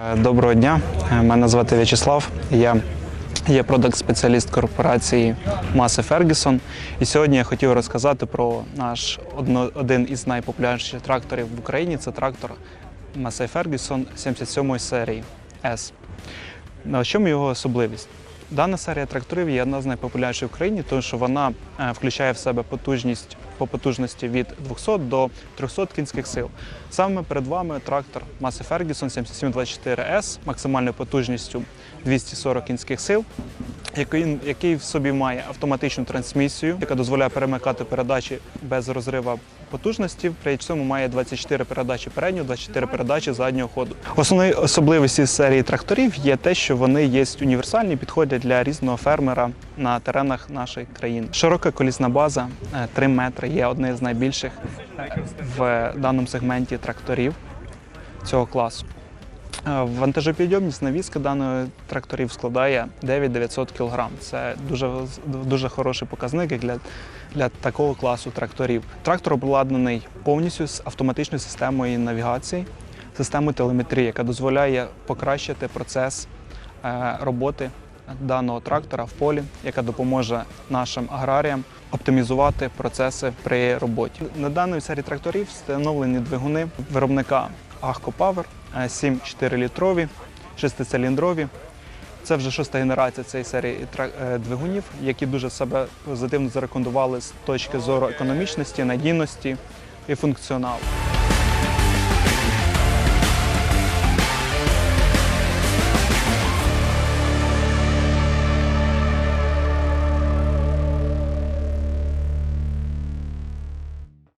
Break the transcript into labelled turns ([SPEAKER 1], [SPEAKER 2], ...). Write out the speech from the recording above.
[SPEAKER 1] Доброго дня, Е, мене звати В'ячеслав. Я є продакт-спеціаліст корпорації Маси Фергюсон. І сьогодні я хотів розказати про наш один із найпопулярніших тракторів в Україні. Це трактор Масей Фергюсон 77 серії S. На чому його особливість? Дана серія тракторів є одна з найпопулярніших в Україні, тому що вона е, включає в себе потужність по потужності від 200 до 300 кінських сил. Саме перед вами трактор Маси Ferguson 7724S максимальною потужністю 240 кінських сил, який, який в собі має автоматичну трансмісію, яка дозволяє перемикати передачі без розрива потужності. При цьому має 24 передачі переднього, 24 передачі заднього ходу. Основною особливості серії тракторів є те, що вони є універсальні, підходять для різного фермера на теренах нашої країни. Широка колісна база е, 3 метри є одне з найбільших е, в даному сегменті тракторів цього класу. Е, Вантажопідйомність навіски даної тракторів складає 9900 кг. Це дуже, дуже хороший показник для, для такого класу тракторів. Трактор обладнаний повністю з автоматичною системою навігації, системою телеметрії, яка дозволяє покращити процес е, роботи даного трактора в полі, яка допоможе нашим аграріям оптимізувати процеси при роботі. На даній серії тракторів встановлені двигуни виробника Agco Power 7,4 літрові, шестициліндрові. Це вже шоста генерація цієї серії е, двигунів, які дуже себе позитивно зарекомендували з точки зору економічності, надійності і функціоналу.